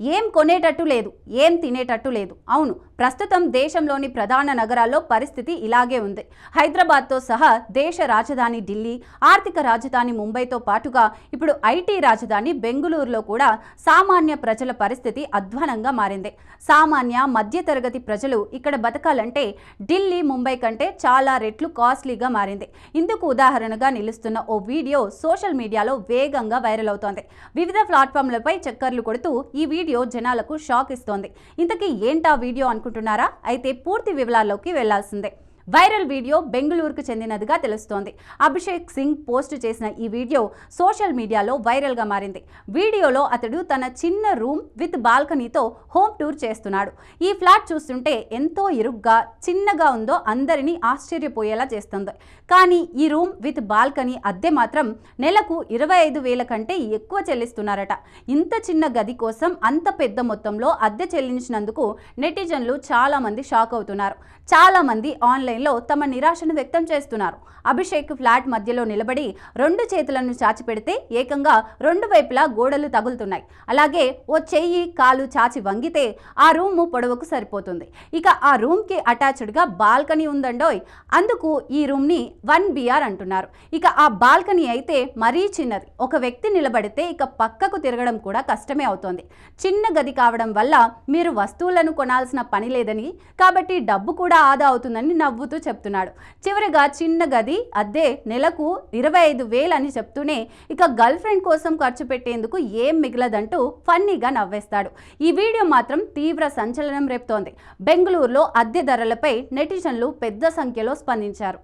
ఏం కొనేటట్టు లేదు ఏం తినేటట్టు లేదు. అవును ప్రస్తుతం దేశంలోని ప్రధాన నగరాల్లో పరిస్థితి ఇలాగే ఉంది. హైదరాబాద్తో సహా దేశ రాజధాని ఢిల్లీ ఆర్థిక రాజధాని ముంబైతో పాటుగా ఇప్పుడు ఐటీ రాజధాని బెంగుళూరులో కూడా సామాన్య ప్రజల పరిస్థితి అధ్వానంగా మారింది. సామాన్య మధ్యతరగతి ప్రజలు ఇక్కడ బతకాలంటే ఢిల్లీ ముంబై కంటే చాలా రెట్లు కాస్ట్లీగా మారింది. ఇందుకు ఉదాహరణగా నిలుస్తున్న ఓ వీడియో సోషల్ మీడియాలో వేగంగా వైరల్ అవుతోంది. వివిధ ప్లాట్ఫామ్లపై చక్కర్లు కొడుతూ ఈ వీడియో జనాలకు షాక్ ఇస్తోంది. ఇంతకీ ఏంటా వీడియో అనుకుంటున్నారా? అయితే పూర్తి వివరాల్లోకి వెళ్ళాల్సిందే. వైరల్ వీడియో బెంగళూరుకు చెందినదిగా తెలుస్తోంది. అభిషేక్ సింగ్ పోస్ట్ చేసిన ఈ వీడియో సోషల్ మీడియాలో వైరల్గా మారింది. వీడియోలో అతడు తన చిన్న రూమ్ విత్ బాల్కనీతో హోమ్ టూర్ చేస్తున్నాడు. ఈ ఫ్లాట్ చూస్తుంటే ఎంతో ఇరుగ్గా చిన్నగా ఉందో అందరినీ ఆశ్చర్యపోయేలా చేస్తుంది. కానీ ఈ రూమ్ విత్ బాల్కనీ అద్దె మాత్రం నెలకు ఇరవై ఐదు వేల కంటే ఎక్కువ చెల్లిస్తున్నారట. ఇంత చిన్న గది కోసం అంత పెద్ద మొత్తంలో అద్దె చెల్లించినందుకు నెటిజన్లు చాలామంది షాక్ అవుతున్నారు. చాలామంది ఆన్లైన్ ఆన్లైన్లో తమ నిరాశను వ్యక్తం చేస్తున్నారు. అభిషేక్ ఫ్లాట్ మధ్యలో నిలబడి రెండు చేతులను చాచి పెడితే ఏకంగా రెండు వైపులా గోడలు తగులుతున్నాయి. అలాగే ఓ చెయ్యి కాలు చాచి వంగితే ఆ రూము పొడవుకు సరిపోతుంది. ఇక ఆ రూమ్కి అటాచ్డ్గా బాల్కనీ ఉందండోయ్. అందుకు ఈ రూమ్ని వన్ బిఆర్ అంటున్నారు. ఇక ఆ బాల్కనీ అయితే మరీ చిన్నది. ఒక వ్యక్తి నిలబడితే ఇక పక్కకు తిరగడం కూడా కష్టమే అవుతోంది. చిన్న గది కావడం వల్ల మీరు వస్తువులను కొనాల్సిన పని లేదని కాబట్టి డబ్బు కూడా ఆదా అవుతుందని నవ్వుతూ చెప్తున్నాడు. చివరిగా చిన్న గది అద్దె నెలకు ఇరవై ఐదు వేలు అని చెప్తూనే ఇక గర్ల్ ఫ్రెండ్ కోసం ఖర్చు పెట్టేందుకు ఏం మిగలదంటూ ఫన్నీగా నవ్వేస్తాడు. ఈ వీడియో మాత్రం తీవ్ర సంచలనం రేపుతోంది. బెంగళూరులో అద్దె ధరలపై నెటిజన్లు పెద్ద సంఖ్యలో స్పందించారు.